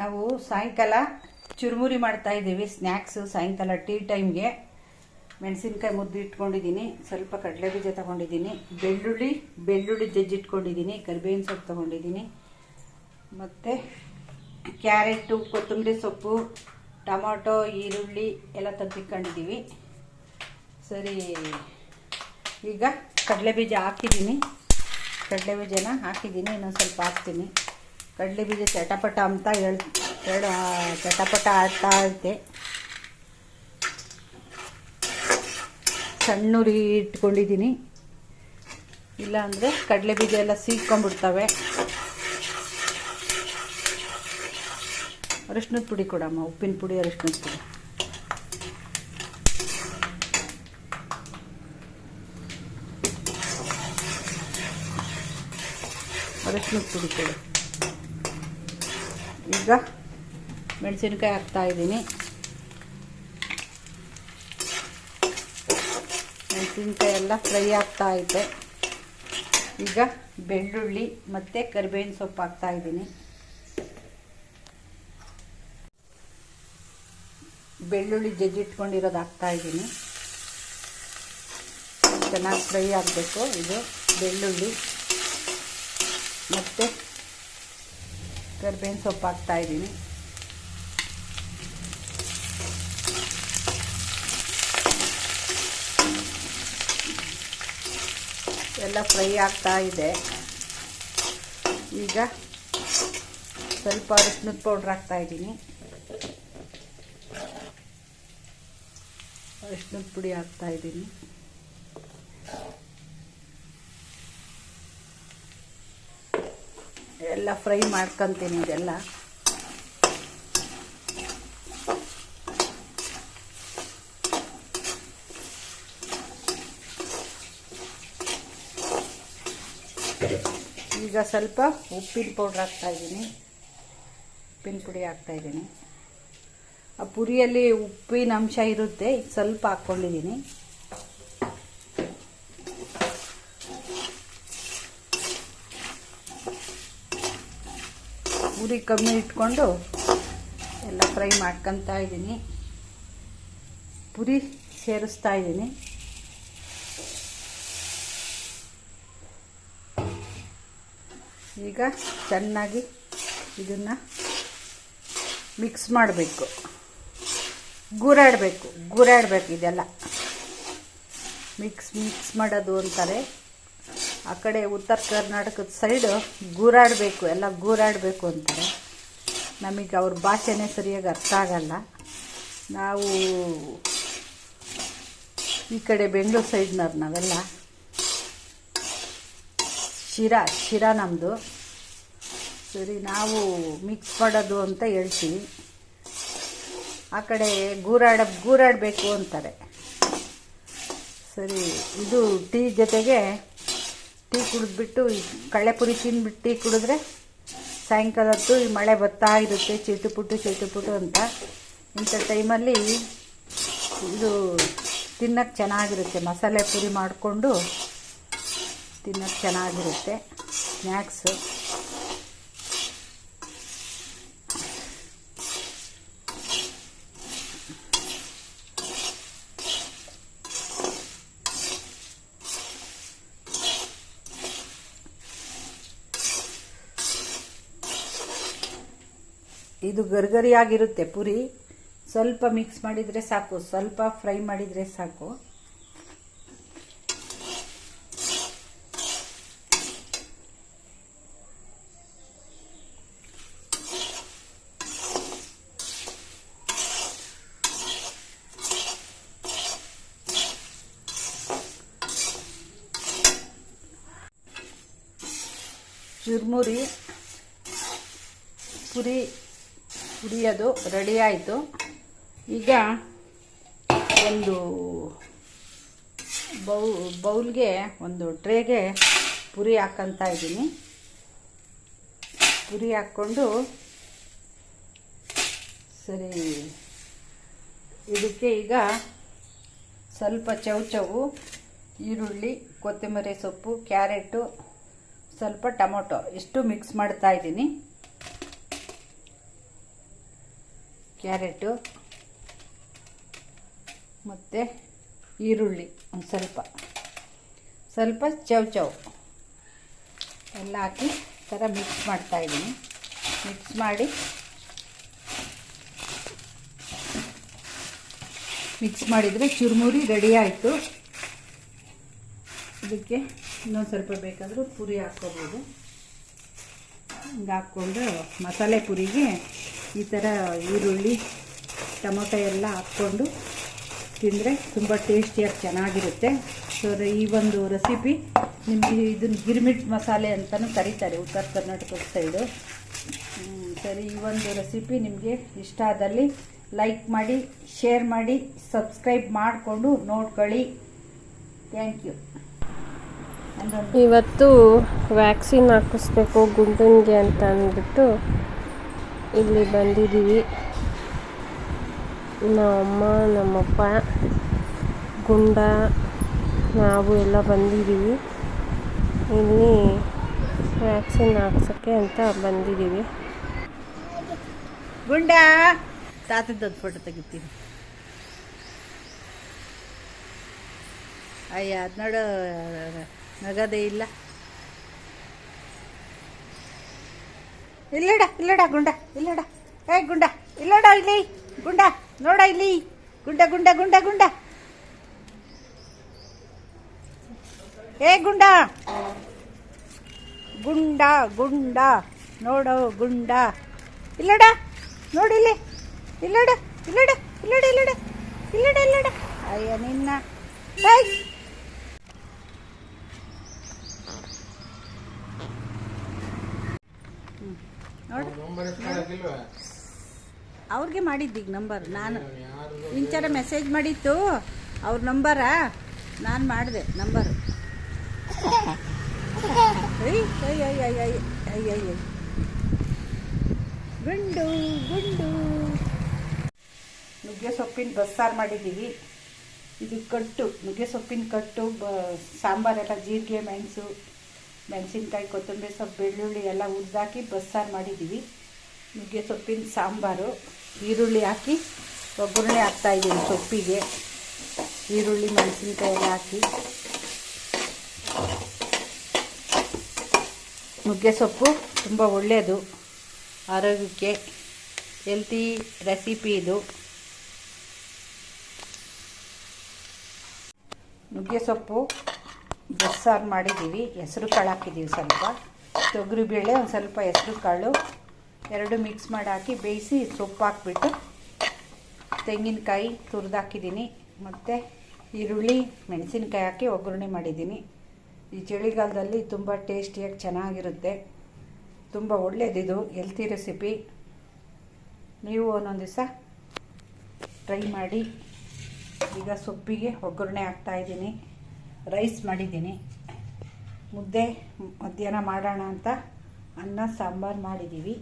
ನಾವು ಸಾಯಂಕಾಲ ಚುರುಮುರಿ ಮಾಡ್ತಾ ಇದ್ದೀವಿ ಸ್ನ್ಯಾಕ್ಸು ಸಾಯಂಕಾಲ ಟೀ ಟೈಮ್ಗೆ ಮೆಣಸಿನ್ಕಾಯಿ ಮುದ್ದು ಇಟ್ಕೊಂಡಿದ್ದೀನಿ, ಸ್ವಲ್ಪ ಕಡಲೆ ಬೀಜ ತೊಗೊಂಡಿದ್ದೀನಿ, ಬೆಳ್ಳುಳ್ಳಿ ಬೆಳ್ಳುಳ್ಳಿ ಜಜ್ಜಿಟ್ಕೊಂಡಿದ್ದೀನಿ ಕರಿಬೇವಿನ ಸೊಪ್ಪು ತೊಗೊಂಡಿದ್ದೀನಿ. ಮತ್ತು ಕ್ಯಾರೆಟು, ಕೊತ್ತಂಬರಿ ಸೊಪ್ಪು, ಟೊಮೊಟೊ, ಈರುಳ್ಳಿ ಎಲ್ಲ ತಂದಿಟ್ಕೊಂಡಿದ್ದೀವಿ ಸರಿ, ಈಗ ಕಡಲೆ ಬೀಜ ಹಾಕಿದ್ದೀನಿ. ಕಡಲೆ ಬೀಜನ ಹಾಕಿದ್ದೀನಿ, ಇನ್ನೊಂದು ಸ್ವಲ್ಪ ಹಾಕ್ತೀನಿ. ಕಡಲೆ ಬೀಜ ಚಟಪಟ ಅಂತ ಹೇಳಿ ಚಟಪಟ ಆಡ್ತಾ ಐತೆ ಸಣ್ಣ ಉರಿ ಇಟ್ಕೊಂಡಿದ್ದೀನಿ. ಇಲ್ಲ ಅಂದರೆ ಕಡಲೆ ಬೀಜ ಎಲ್ಲ ಸೀಕೊಂಡ್ಬಿಡ್ತವೆ ಅರಿಶಿನದ ಪುಡಿ ಕೊಡಮ್ಮ, ಉಪ್ಪಿನ ಪುಡಿ ಅರಿಶಿನದ ಪುಡಿ. ಅರಿಶಿನದ ಪುಡಿ ಕೊಡು. ಈಗ ಮೆಣಸಿನಕಾಯಿ ಹಾಕ್ತಾ ಇದ್ದೀನಿ. ಮೆಣಸಿನಕಾಯಿ ಎಲ್ಲ ಫ್ರೈ ಆಗ್ತಾ ಇದೆ. ಈಗ ಬೆಳ್ಳುಳ್ಳಿ ಮತ್ತು ಕರಿಬೇವಿನ ಸೊಪ್ಪು ಹಾಕ್ತಾ ಇದ್ದೀನಿ. ಬೆಳ್ಳುಳ್ಳಿ ಜಜ್ಜಿಟ್ಕೊಂಡಿರೋದು ಹಾಕ್ತಾ ಇದ್ದೀನಿ. ಚೆನ್ನಾಗಿ ಫ್ರೈ ಆಗಬೇಕು ಇದು ಬೆಳ್ಳುಳ್ಳಿ. ಮತ್ತು ಕರಿಬೇವಿನ ಸೊಪ್ಪು ಹಾಕ್ತಾ ಇದ್ದೀನಿ. ಎಲ್ಲ ಫ್ರೈ ಆಗ್ತಾ ಇದೆ. ಈಗ ಸ್ವಲ್ಪ ಅರಿಶಿನದ ಪೌಡ್ರ್ ಹಾಕ್ತಾ ಇದ್ದೀನಿ. ಅರಿಶಿನದ ಪುಡಿ ಹಾಕ್ತಾ ಇದ್ದೀನಿ. ಎಲ್ಲ ಫ್ರೈ ಮಾಡ್ಕೊಂತೀನಿ ಇದೆಲ್ಲ. ಈಗ ಸ್ವಲ್ಪ ಉಪ್ಪಿನ ಪೌಡ್ರ್ ಹಾಕ್ತಾ ಇದ್ದೀನಿ. ಉಪ್ಪಿನ ಪುಡಿ ಹಾಕ್ತಾ ಇದ್ದೀನಿ. ಆ ಪುರಿಯಲ್ಲಿ ಉಪ್ಪಿನ ಅಂಶ ಇರುತ್ತೆ ಸ್ವಲ್ಪ ಹಾಕ್ಕೊಂಡಿದ್ದೀನಿ. ಉರಿ ಕಮ್ಮಿ ಇಟ್ಕೊಂಡು ಎಲ್ಲ ಫ್ರೈ ಮಾಡ್ಕೊತಾ ಇದ್ದೀನಿ. ಪುರಿ ಸೇರಿಸ್ತಾ ಇದ್ದೀನಿ. ಈಗ ಚೆನ್ನಾಗಿ ಇದನ್ನು ಮಿಕ್ಸ್ ಮಾಡಬೇಕು. ಗುರಾಡಬೇಕು ಗುರಾಡಬೇಕು ಇದೆಲ್ಲ. ಮಿಕ್ಸ್ ಮಿಕ್ಸ್ ಮಾಡೋದು ಅಂತಾರೆ. ಆ ಕಡೆ ಉತ್ತರ ಕರ್ನಾಟಕದ ಸೈಡು ಗೂರಾಡಬೇಕು, ಎಲ್ಲ ಗೂರಾಡಬೇಕು ಅಂತಾರೆ. ನಮಗೆ ಅವ್ರ ಭಾಷೆನೇ ಸರಿಯಾಗಿ ಅರ್ಥ ಆಗಲ್ಲ. ನಾವು ಈ ಕಡೆ ಬೆಂಗಳೂರು ಸೈಡ್ನವ್ರು ನಾವೆಲ್ಲ. ಶಿರಾ ಶಿರಾ ನಮ್ಮದು ಸರಿ, ನಾವು ಮಿಕ್ಸ್ ಮಾಡೋದು ಅಂತ ಹೇಳ್ತೀವಿ. ಆ ಕಡೆ ಗೂರಾಡ, ಗೂರಾಡಬೇಕು ಅಂತಾರೆ. ಸರಿ, ಇದು ಟೀ ಜೊತೆಗೆ ಟೀ ಕುಡಿದ್ಬಿಟ್ಟು ಕಳ್ಳೆಪುರಿ ತಿಂದ್ಬಿಟ್ಟು ಟೀ ಕುಡಿದ್ರೆ ಸಾಯಂಕಾಲ ಹೊತ್ತು ಈ ಮಳೆ ಬರ್ತಾ ಇರುತ್ತೆ ಚಿಟುಪುಟು ಪುಟ್ಟು ಅಂತ. ಇಂಥ ಟೈಮಲ್ಲಿ ಇದು ತಿನ್ನೋಕ್ಕೆ ಚೆನ್ನಾಗಿರುತ್ತೆ. ಮಸಾಲೆ ಪುರಿ ಮಾಡಿಕೊಂಡು ತಿನ್ನೋಕ್ಕೆ ಚೆನ್ನಾಗಿರುತ್ತೆ. ಸ್ನ್ಯಾಕ್ಸು ಇದು ಗರ್ಗರಿಯಾಗಿರುತ್ತೆ ಪುರಿ. ಸ್ವಲ್ಪ ಮಿಕ್ಸ್ ಮಾಡಿದರೆ ಸಾಕು. ಸ್ವಲ್ಪ ಫ್ರೈ ಮಾಡಿದರೆ ಸಾಕು. ಚುರ್ಮುರಿ ಪುರಿ ಪುರಿಯೋದು ರೆಡಿ ಆಯಿತು. ಈಗ ಒಂದು ಬೌ, ಬೌಲ್ಗೆ ಒಂದು ಟ್ರೇಗೆ ಪುರಿ ಹಾಕ್ಕಂತ ಇದ್ದೀನಿ. ಪುರಿ ಹಾಕ್ಕೊಂಡು ಸರಿ, ಇದಕ್ಕೆ ಈಗ ಸ್ವಲ್ಪ ಚೌ ಚೌವು ಈರುಳ್ಳಿ, ಕೊತ್ತಂಬರಿ ಸೊಪ್ಪು, ಕ್ಯಾರೆಟು, ಸ್ವಲ್ಪ ಟೊಮೊಟೊ, ಇಷ್ಟು ಮಿಕ್ಸ್ ಮಾಡ್ತಾ ಇದ್ದೀನಿ. ಕ್ಯಾರೆಟು ಮತ್ತು ಈರುಳ್ಳಿ ಒಂದು ಸ್ವಲ್ಪ. ಸ್ವಲ್ಪ ಚೌ ಚೌ ಎಲ್ಲ ಹಾಕಿ ಥರ ಮಿಕ್ಸ್ ಮಾಡ್ತಾಯಿದ್ದೀನಿ ಮಿಕ್ಸ್ ಮಾಡಿ ಮಿಕ್ಸ್ ಮಾಡಿದರೆ ಚುರುಮುರಿ ರೆಡಿ ಆಯಿತು. ಇದಕ್ಕೆ ಇನ್ನೊಂದು ಸ್ವಲ್ಪ ಬೇಕಾದರೂ ಪುರಿ ಹಾಕ್ಕೋಬೋದು. ಹಿಂಗೆ ಹಾಕ್ಕೊಂಡು ಮಸಾಲೆ ಪುರಿಗೆ ಈ ಥರ ಈರುಳ್ಳಿ, ಟೊಮೊಟೊ ಎಲ್ಲ ಹಾಕ್ಕೊಂಡು ತಿಂದರೆ ತುಂಬ ಟೇಸ್ಟಿಯಾಗಿ ಚೆನ್ನಾಗಿರುತ್ತೆ. ಸೊ ಈ ಒಂದು ರೆಸಿಪಿ ನಿಮಗೆ ಇದನ್ನು ಗಿರ್ಮಿಟ್ ಮಸಾಲೆ ಅಂತಲೂ ಕರೀತಾರೆ ಉತ್ತರ ಕರ್ನಾಟಕದ ಸೈಡು ಸರಿ, ಈ ಒಂದು ರೆಸಿಪಿ ನಿಮಗೆ ಇಷ್ಟ ಆದಲ್ಲಿ ಲೈಕ್ ಮಾಡಿ ಶೇರ್ ಮಾಡಿ ಸಬ್ಸ್ಕ್ರೈಬ್ ಮಾಡಿಕೊಂಡು ನೋಡ್ಕೊಳ್ಳಿ. ಥ್ಯಾಂಕ್ ಯು ಇವತ್ತು ವ್ಯಾಕ್ಸಿನ್ ಹಾಕಿಸ್ಬೇಕು ಗುಂಡನ್ಗೆ ಅಂತ ಅಂದ್ಬಿಟ್ಟು ಇಲ್ಲಿ ಬಂದಿದ್ದೀವಿ. ನಮ್ಮಮ್ಮ ನಮ್ಮಪ್ಪ, ಗುಂಡ, ನಾವು ಎಲ್ಲ ಬಂದಿದ್ದೀವಿ. ಇಲ್ಲಿ ವ್ಯಾಕ್ಸಿನ್ ಹಾಕ್ಸೋಕ್ಕೆ ಅಂತ ಬಂದಿದ್ದೀವಿ. ಗುಂಡ! ತಾತದ್ದು ಫೋಟೋ ತೆಗಿತೀನಿ. ಅಯ್ಯ, ಅದು ನೋಡು, ನಗದೇ ಇಲ್ಲ. ಇಲ್ಲಡ ಇಲ್ಲಡ ಗುಂಡ, ಇಲ್ಲಡ. ಏ ಗುಂಡ, ಇಲ್ಲಡ ಇಲ್ಲಿ. ಗುಂಡ, ನೋಡ ಇಲ್ಲಿ. ಗುಂಡ ಗುಂಡ ಗುಂಡ ಗುಂಡ. ಏ ಗುಂಡ. ಗುಂಡ ಗುಂಡ. ನೋಡು ಗುಂಡ. ಇಲ್ಲಡ ನೋಡಿಲ್ಲಿ ಇಲ್ಲಡ ಇಲ್ಲಡ ಇಲ್ಲಡ ಇಲ್ಲಡ. ಇಲ್ಲಡ ಇಲ್ಲಡ. ಅಯ್ಯ, ನಿನ್ನ. ಏಯ್! ಅವ್ರಿಗೆ ಮಾಡಿದ್ದೀಗ ನಂಬರ್ ನಾನು ಇಂಚರ ಮೆಸೇಜ್ ಮಾಡಿತ್ತು. ಅವ್ರ ನಂಬರ ನಾನು ಮಾಡಿದೆ ನಂಬರು ಗುಂಡು ಗುಂಡು. ನುಗ್ಗೆ ಸೊಪ್ಪಿನ ಬಸ್ಸಾರು ಮಾಡಿದ್ದೀವಿ. ಇದು ಕಟ್ಟು ನುಗ್ಗೆ ಸೊಪ್ಪಿನ ಕಟ್ಟು ಬ ಸಾಂಬಾರೆಲ್ಲ ಜೀರಿಗೆ ಮೆಣಸು. ಮೆಣಸಿನ್ಕಾಯಿ, ಕೊತ್ತಂಬರಿ ಸೊಪ್ಪು, ಬೆಳ್ಳುಳ್ಳಿ ಎಲ್ಲ ಉದ್ದಾಕಿ ಬಸ್ಸಾರು ಮಾಡಿದ್ದೀವಿ ನುಗ್ಗೆ ಸೊಪ್ಪಿನ ಸಾಂಬಾರು, ಈರುಳ್ಳಿ ಹಾಕಿ ಒಗ್ಗರಣೆ ಹಾಕ್ತಾಯಿದ್ದೀನಿ ಸೊಪ್ಪಿಗೆ. ಈರುಳ್ಳಿ, ಮೆಣಸಿನ್ಕಾಯಿ ಎಲ್ಲ ಹಾಕಿ. ನುಗ್ಗೆ ಸೊಪ್ಪು ತುಂಬ ಒಳ್ಳೆಯದು. ಆರೋಗ್ಯಕ್ಕೆ ಹೆಲ್ತಿ ರೆಸಿಪಿ ಇದು. ನುಗ್ಗೆ ಸೊಪ್ಪು ಬಸ್ಸಾರು ಮಾಡಿದ್ದೀವಿ, ಹೆಸರು ಕಾಳು ಹಾಕಿದ್ದೀವಿ ಸ್ವಲ್ಪ. ತೊಗರಿಬೇಳೆ ಒಂದು ಸ್ವಲ್ಪ ಹೆಸರು ಕಾಳು, ಎರಡು ಮಿಕ್ಸ್ ಮಾಡಿ ಹಾಕಿ ಬೇಯಿಸಿ ಸೊಪ್ಪು ಹಾಕ್ಬಿಟ್ಟು ತೆಂಗಿನಕಾಯಿ ತುರಿದಾಕಿದ್ದೀನಿ ಮತ್ತು ಈರುಳ್ಳಿ, ಮೆಣಸಿನ್ಕಾಯಿ ಹಾಕಿ ಒಗ್ಗರಣೆ ಮಾಡಿದ್ದೀನಿ. ಈ ಚಳಿಗಾಲದಲ್ಲಿ ತುಂಬ ಟೇಸ್ಟಿಯಾಗಿ ಚೆನ್ನಾಗಿರುತ್ತೆ. ತುಂಬ ಒಳ್ಳೆಯದಿದು ಹೆಲ್ತಿ ರೆಸಿಪಿ. ನೀವು ಒಂದೊಂದು ದಿವಸ ಟ್ರೈ ಮಾಡಿ. ಈಗ ಸೊಪ್ಪಿಗೆ ಒಗ್ಗರಣೆ ಹಾಕ್ತಾಯಿದ್ದೀನಿ ರೈಸ್ ಮಾಡಿದ್ದೀನಿ. ಮುದ್ದೆ ಮಧ್ಯಾಹ್ನ ಮಾಡೋಣ ಅಂತ ಅನ್ನ ಸಾಂಬಾರು ಮಾಡಿದ್ದೀವಿ.